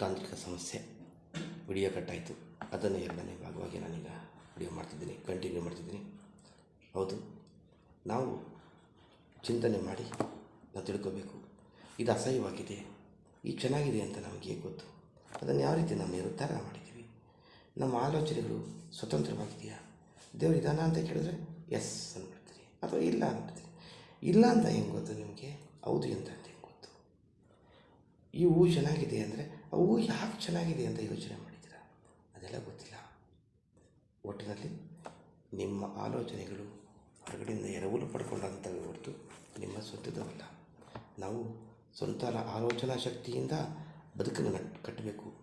ತಾಂತ್ರಿಕ ಸಮಸ್ಯೆ ವಿಡಿಯೋ ಕಟ್ಟಾಯಿತು. ಅದನ್ನು ಎರಡನೇ ಭಾಗವಾಗಿ ನಾನೀಗ ವಿಡಿಯೋ ಮಾಡ್ತಿದ್ದೀನಿ ಕಂಟಿನ್ಯೂ ಮಾಡ್ತಿದ್ದೀನಿ. ಹೌದು, ನಾವು ಚಿಂತನೆ ಮಾಡಿ ನಾವು ತಿಳ್ಕೋಬೇಕು. ಇದು ಅಸಹ್ಯವಾಗಿದೆ. ಈ ಚೆನ್ನಾಗಿದೆ ಅಂತ ನಮಗೆ ಹೇಗೆ ಗೊತ್ತು? ಅದನ್ನು ಯಾವ ರೀತಿ ನಾವು ನಿರ್ಧಾರ ಮಾಡಿದ್ದೀವಿ? ನಮ್ಮ ಆಲೋಚನೆಗಳು ಸ್ವತಂತ್ರವಾಗಿದೆಯಾ? ದೇವರು ಇದಾನ ಅಂತ ಕೇಳಿದ್ರೆ ಎಸ್ ಅಂದ್ಬಿಡ್ತೀರಿ ಅಥವಾ ಇಲ್ಲ ಅಂದ್ಬಿಡ್ತೀರಿ ಇಲ್ಲ ಅಂತ ಹೆಂಗೆ ಗೊತ್ತು ನಿಮಗೆ? ಹೌದು ಅಂತ ಅಂತ ಹೆಂಗೆ ಗೊತ್ತು? ಈ ಹೂವು ಚೆನ್ನಾಗಿದೆ ಅಂದರೆ ಹೂ ಯಾಕೆ ಚೆನ್ನಾಗಿದೆ ಅಂತ ಯೋಚನೆ ಮಾಡಿದ್ದೀರಾ? ಅದೆಲ್ಲ ಗೊತ್ತಿಲ್ಲ. ಒಟ್ಟಿನಲ್ಲಿ ನಿಮ್ಮ ಆಲೋಚನೆಗಳು ಹೊರಗಡೆಯಿಂದ ಎರವಲು ಪಡ್ಕೊಂಡಂಥವೇ ಹೊರತು ನಿಮ್ಮ ಸ್ವಂತದವಲ್ಲ. ನಾವು ಸ್ವಂತ ಆಲೋಚನಾ ಶಕ್ತಿಯಿಂದ ಬದುಕನ್ನು ಕಟ್ಟಬೇಕು.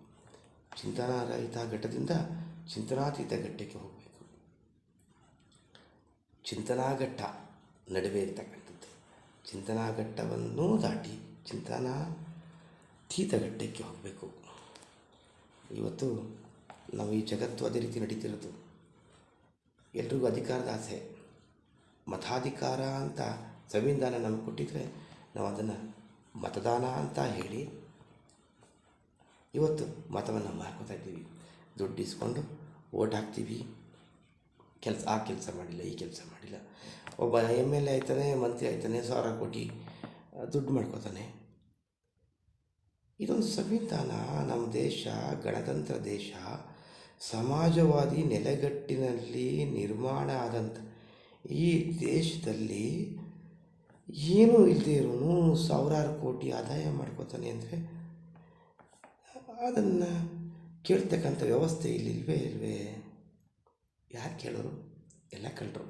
ಚಿಂತನಾರಹಿತ ಘಟ್ಟದಿಂದ ಚಿಂತನಾತೀತ ಘಟ್ಟಕ್ಕೆ ಹೋಗಬೇಕು. ಚಿಂತನಾಘಟ್ಟ ನಡುವೆ ಇರ್ತಕ್ಕಂಥದ್ದು. ಚಿಂತನಾಘಟ್ಟವನ್ನು ದಾಟಿ ಚಿಂತನಾತೀತ ಘಟ್ಟಕ್ಕೆ ಹೋಗಬೇಕು. ಇವತ್ತು ನಾವು ಈ ಜಗತ್ತು ಅದೇ ರೀತಿ ನಡೀತಿರೋದು. ಎಲ್ರಿಗೂ ಅಧಿಕಾರದ ಆಸೆ. ಮತಾಧಿಕಾರ ಅಂತ ಸಂವಿಧಾನ ನಮಗೆ ಕೊಟ್ಟಿದ್ರೆ ನಾವು ಅದನ್ನು ಮತದಾನ ಅಂತ ಹೇಳಿ ಇವತ್ತು ಮತವನ್ನು ಮಾರ್ಕೋತಾ ಇದ್ದೀವಿ. ದುಡ್ಡು ಇಸ್ಕೊಂಡು ಓಟ್ ಹಾಕ್ತೀವಿ. ಕೆಲಸ, ಆ ಕೆಲಸ ಮಾಡಿಲ್ಲ, ಈ ಕೆಲಸ ಮಾಡಿಲ್ಲ. ಒಬ್ಬ ಎಂ ಎಲ್ ಎ ಆಯ್ತಾನೆ, ಮಂತ್ರಿ ಆಯ್ತಾನೆ, ಸಾವಿರ ಕೋಟಿ ದುಡ್ಡು ಮಾಡ್ಕೋತಾನೆ. ಇದೊಂದು ಸಂವಿಧಾನ. ನಮ್ಮ ದೇಶ ಗಣತಂತ್ರ ದೇಶ. ಸಮಾಜವಾದಿ ನೆಲೆಗಟ್ಟಿನಲ್ಲಿ ನಿರ್ಮಾಣ ಆದಂಥ ಈ ದೇಶದಲ್ಲಿ ಏನೂ ಇಲ್ಲದೆ ಇರೋನು ಸಾವಿರಾರು ಕೋಟಿ ಆದಾಯ ಮಾಡ್ಕೋತಾನೆ ಅಂದರೆ ಅದನ್ನು ಕೇಳ್ತಕ್ಕಂಥ ವ್ಯವಸ್ಥೆ ಇಲ್ಲಿ ಇಲ್ವೇ? ಯಾರು ಕೇಳೋರು? ಎಲ್ಲ ಕಳ್ಳರು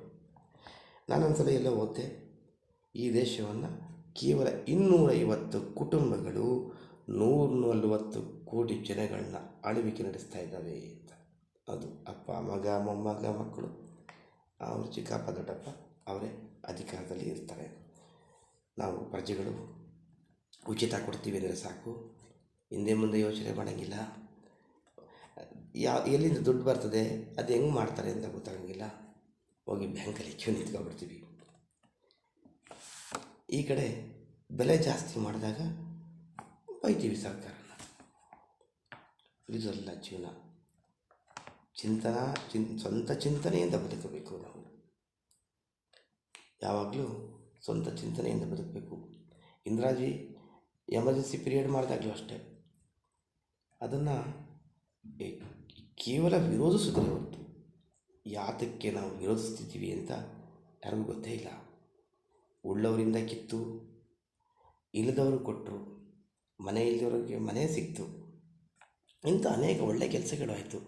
ನಾನೊಂದ್ಸಲ ಎಲ್ಲ ಓದಿದೆ ಈ ದೇಶವನ್ನು ಕೇವಲ ಇನ್ನೂರೈವತ್ತು ಕುಟುಂಬಗಳು ನೂರ ನಲ್ವತ್ತು ಕೋಟಿ ಜನಗಳನ್ನ ಆಳ್ವಿಕೆ ನಡೆಸ್ತಾ ಇದ್ದಾವೆ ಅಂತ. ಅದು ಅಪ್ಪ, ಮಗ, ಮೊಮ್ಮಗ, ಮಕ್ಕಳು. ಅವರು ಚಿಕ್ಕಪ್ಪ, ದೊಡ್ಡಪ್ಪ, ಅವರೇ ಅಧಿಕಾರದಲ್ಲಿ ಇರ್ತಾರೆ. ನಾವು ಪ್ರಜೆಗಳು ಉಚಿತ ಕೊಡ್ತೀವಿ ಅಂದರೆ ಸಾಕು. ಹಿಂದೆ ಮುಂದೆ ಯೋಚನೆ ಮಾಡೋಂಗಿಲ್ಲ. ಯಾ, ಎಲ್ಲಿಂದ ದುಡ್ಡು ಬರ್ತದೆ, ಅದು ಹೆಂಗೆ ಮಾಡ್ತಾರೆ ಅಂತ ಗೊತ್ತಾಗಂಗಿಲ್ಲ. ಹೋಗಿ ಬ್ಯಾಂಕಲ್ಲಿ ಕ್ಯೂ ನಿಂತ್ಕೊಂಡ್ಬಿಡ್ತೀವಿ. ಈ ಕಡೆ ಬೆಲೆ ಜಾಸ್ತಿ ಮಾಡಿದಾಗ ಬೈತೀವಿ ಸರ್ಕಾರನ ಇದಲ್ಲ ಜೀವನ. ಚಿಂತನ, ಚಿನ್, ಸ್ವಂತ ಚಿಂತನೆಯಿಂದ ಬದುಕಬೇಕು ನಾವು. ಯಾವಾಗಲೂ ಸ್ವಂತ ಚಿಂತನೆಯಿಂದ ಬದುಕಬೇಕು. ಇಂದ್ರಾಜಿ ಎಮರ್ಜೆನ್ಸಿ ಪೀರಿಯಡ್ ಮಾಡಿದಾಗಲೂ ಅಷ್ಟೇ. ಅದನ್ನು ಕೇವಲ ವಿರೋಧಿಸಿದ್ರೆ ಹೊರತು ಯಾತಕ್ಕೆ ನಾವು ವಿರೋಧಿಸ್ತಿದ್ದೀವಿ ಅಂತ ಯಾರಿಗೂ ಗೊತ್ತೇ ಇಲ್ಲ. ಉಳ್ಳವರಿಂದ ಕಿತ್ತು, ಇಲ್ಲದವರು ಕೊಟ್ಟರು ಮನೆ ಮನೆ ಸಿಕ್ತು. ಇಂಥ ಅನೇಕ ಒಳ್ಳೆಯ ಕೆಲಸಗಳು ಆಯಿತು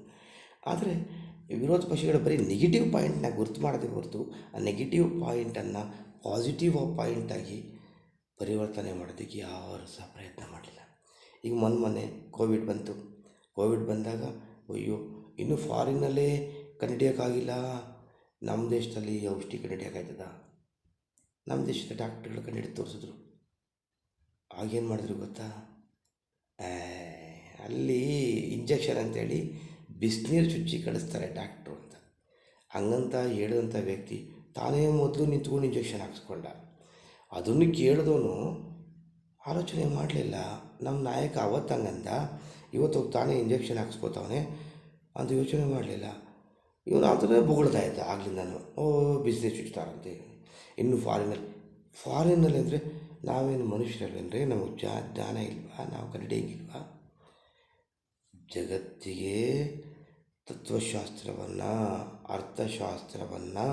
ಆದರೆ ವಿರೋಧ ಪಕ್ಷಗಳು ಬರೀ ನೆಗೆಟಿವ್ ಪಾಯಿಂಟ್ನ ಗುರುತು ಮಾಡದೆ ಹೊರತು ಆ ನೆಗೆಟಿವ್ ಪಾಯಿಂಟನ್ನು ಪಾಸಿಟಿವ್ ಪಾಯಿಂಟಾಗಿ ಪರಿವರ್ತನೆ ಮಾಡೋದಕ್ಕೆ ಯಾರು ಸಹ ಪ್ರಯತ್ನ ಮಾಡಲಿಲ್ಲ. ಈಗ ಮೊನ್ನೆ ಮೊನ್ನೆ ಕೋವಿಡ್ ಬಂತು. ಕೋವಿಡ್ ಬಂದಾಗ ಅಯ್ಯೋ, ಇನ್ನೂ ಫಾರಿನ್ನಲ್ಲೇ ಕಂಡುಹಿಡಿಯೋಕ್ಕಾಗಿಲ್ಲ ನಮ್ಮ ದೇಶದಲ್ಲಿ ಔಷಧಿ ಕಂಡುಹಿಡಿಯೋಕ್ಕಾಯ್ತದ ನಮ್ಮ ದೇಶದ ಡಾಕ್ಟ್ರುಗಳು ಕಂಡುಹಿಡಿದು ತೋರಿಸಿದ್ರು. ಆಗೇನು ಮಾಡಿದ್ರು ಗೊತ್ತಾ? ಅಲ್ಲಿ ಇಂಜೆಕ್ಷನ್ ಅಂತೇಳಿ ಬಿಸಿನೀರು ಚುಚ್ಚಿ ಕಳಿಸ್ತಾರೆ ಡಾಕ್ಟ್ರು ಅಂತ. ಹಂಗಂತ ಹೇಳಿದಂಥ ವ್ಯಕ್ತಿ ತಾನೇ ಮೊದಲು ನಿಂತ್ಕೊಂಡು ಇಂಜೆಕ್ಷನ್ ಹಾಕ್ಸ್ಕೊಂಡ. ಅದನ್ನು ಕೇಳಿದವನು, ಆಲೋಚನೆ ಮಾಡಲಿಲ್ಲ. ನಮ್ಮ ನಾಯಕ ಅವತ್ತು ಹಂಗಂದ. ಇವತ್ತು ತಾನೇ ಇಂಜೆಕ್ಷನ್ ಹಾಕ್ಸ್ಕೊತಾವನೆ. ಅಂತ ಯೋಚನೆ ಮಾಡಲಿಲ್ಲ. ಇವನು ಅದನ್ನೇ ಇದ್ದ ನಾನು ಓ ಬಿಸ್ನೆಸ್ ಚುಚ್ತಾರಂತೆ. ಇನ್ನು ಫಾರಿನಲ್ಲಿ ಫಾರಿನಲ್ಲಿ ಅಂದರೆ ನಾವೇನು ಮನುಷ್ಯರಲ್ಲಂದರೆ ನಮಗೆ ಜಾ, ಜ್ಞಾನ ಇಲ್ವಾ? ನಾವು ಕಂಡಿಡಿಯಂಗಿಲ್ವಾ ಜಗತ್ತಿಗೆ ತತ್ವಶಾಸ್ತ್ರವನ್ನು, ಅರ್ಥಶಾಸ್ತ್ರವನ್ನು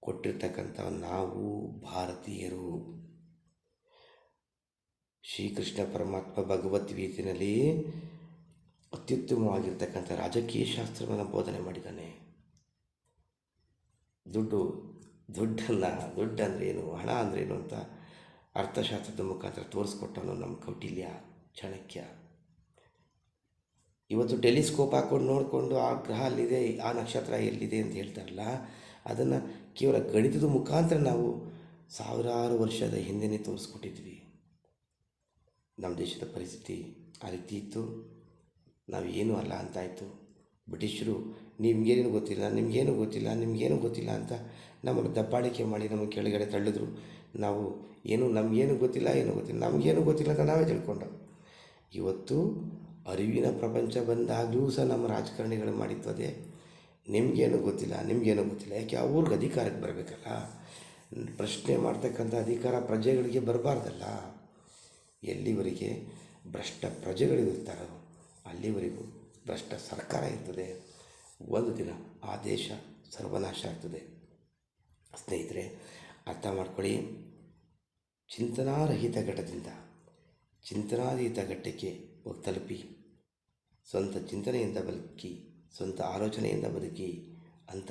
ಕೊಟ್ಟಿರ್ತಕ್ಕಂಥ ನಾವು ಭಾರತೀಯರು. ಶ್ರೀಕೃಷ್ಣ ಪರಮಾತ್ಮ ಭಗವದ್ಗೀತೆಯಲ್ಲಿ ಅತ್ಯುತ್ತಮವಾಗಿರ್ತಕ್ಕಂಥ ರಾಜಕೀಯ ಶಾಸ್ತ್ರವನ್ನು ಬೋಧನೆ ಮಾಡಿದ್ದಾನೆ. ದುಡ್ಡು, ದುಡ್ಡಲ್ಲ ದುಡ್ಡು ಅಂದ್ರೇನು ಹಣ ಅಂದ್ರೇನು ಅಂತ ಅರ್ಥಶಾಸ್ತ್ರದ ಮುಖಾಂತರ ತೋರಿಸ್ಕೊಟ್ಟನು ನಮ್ಮ ಕೌಟಿಲ್ಯ ಚಾಣಕ್ಯ. ಇವತ್ತು ಟೆಲಿಸ್ಕೋಪ್ ಹಾಕ್ಕೊಂಡು ನೋಡಿಕೊಂಡು ಆ ಗ್ರಹ ಅಲ್ಲಿದೆ, ಆ ನಕ್ಷತ್ರ ಎಲ್ಲಿದೆ ಅಂತ ಹೇಳ್ತಾರಲ್ಲ, ಅದನ್ನು ಕೇವಲ ಗಣಿತದ ಮುಖಾಂತರ ನಾವು ಸಾವಿರಾರು ವರ್ಷದ ಹಿಂದೆನೇ ತೋರಿಸ್ಕೊಟ್ಟಿದ್ವಿ. ನಮ್ಮ ದೇಶದ ಪರಿಸ್ಥಿತಿ ಆ ರೀತಿ ಇತ್ತು. ನಾವು ಏನೂ ಅಲ್ಲ ಅಂತಾಯಿತು ಬ್ರಿಟಿಷರು ನಿಮಗೇನೇನು ಗೊತ್ತಿಲ್ಲ, ನಿಮಗೇನು ಗೊತ್ತಿಲ್ಲ ನಿಮಗೇನು ಗೊತ್ತಿಲ್ಲ ಅಂತ ನಮ್ಮನ್ನು ದಬ್ಬಾಳಿಕೆ ಮಾಡಿ ನಮಗೆ ಕೆಳಗಡೆ ತಳ್ಳಿದ್ರು. ನಾವು ಏನು ನಮಗೇನು ಗೊತ್ತಿಲ್ಲ, ಏನು ಗೊತ್ತಿಲ್ಲ ನಮಗೇನು ಗೊತ್ತಿಲ್ಲ ಅಂತ ನಾವೇ ತಿಳ್ಕೊಂಡು ಇವತ್ತು ಅರಿವಿನ ಪ್ರಪಂಚ ಬಂದಾಗಲೂ ಸಹ ನಮ್ಮ ರಾಜಕಾರಣಿಗಳು ಮಾಡಿತ್ತದೆ ನಿಮಗೇನು ಗೊತ್ತಿಲ್ಲ ನಿಮಗೇನು ಗೊತ್ತಿಲ್ಲ, ಯಾಕೆ ಅವ್ರಿಗೆ ಅಧಿಕಾರಕ್ಕೆ ಬರಬೇಕಲ್ಲ? ಪ್ರಶ್ನೆ ಮಾಡ್ತಕ್ಕಂಥ ಅಧಿಕಾರ ಪ್ರಜೆಗಳಿಗೆ ಬರಬಾರ್ದಲ್ಲ. ಎಲ್ಲಿವರೆಗೆ ಭ್ರಷ್ಟ ಪ್ರಜೆಗಳಿರ್ತಾರೋ ಅಲ್ಲಿವರೆಗೂ ಭ್ರಷ್ಟ ಸರ್ಕಾರ ಇರ್ತದೆ. ಒಂದು ದಿನ ಆ ದೇಶ ಸರ್ವನಾಶ ಆಗ್ತದೆ. ಸ್ನೇಹಿತರೆ ಅರ್ಥ ಮಾಡ್ಕೊಳ್ಳಿ. ಚಿಂತನಾರಹಿತ ಘಟದಿಂದ ಚಿಂತನಾರಹಿತ ಘಟ್ಟಕ್ಕೆ ಹೋಗಿ ತಲುಪಿ. ಸ್ವಂತ ಚಿಂತನೆಯಿಂದ ಬದುಕಿ, ಸ್ವಂತ ಆಲೋಚನೆಯಿಂದ ಬದುಕಿ ಅಂತ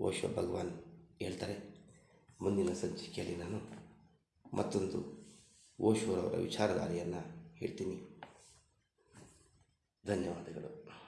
ಓಶೋ ಭಗವಾನ್ ಹೇಳ್ತಾರೆ. ಮುಂದಿನ ಸಂಚಿಕೆಯಲ್ಲಿ ನಾನು ಮತ್ತೊಂದು ಓಶೋರವರ ವಿಚಾರಧಾರೆಯನ್ನು ಹೇಳ್ತೀನಿ. ಧನ್ಯವಾದಗಳು.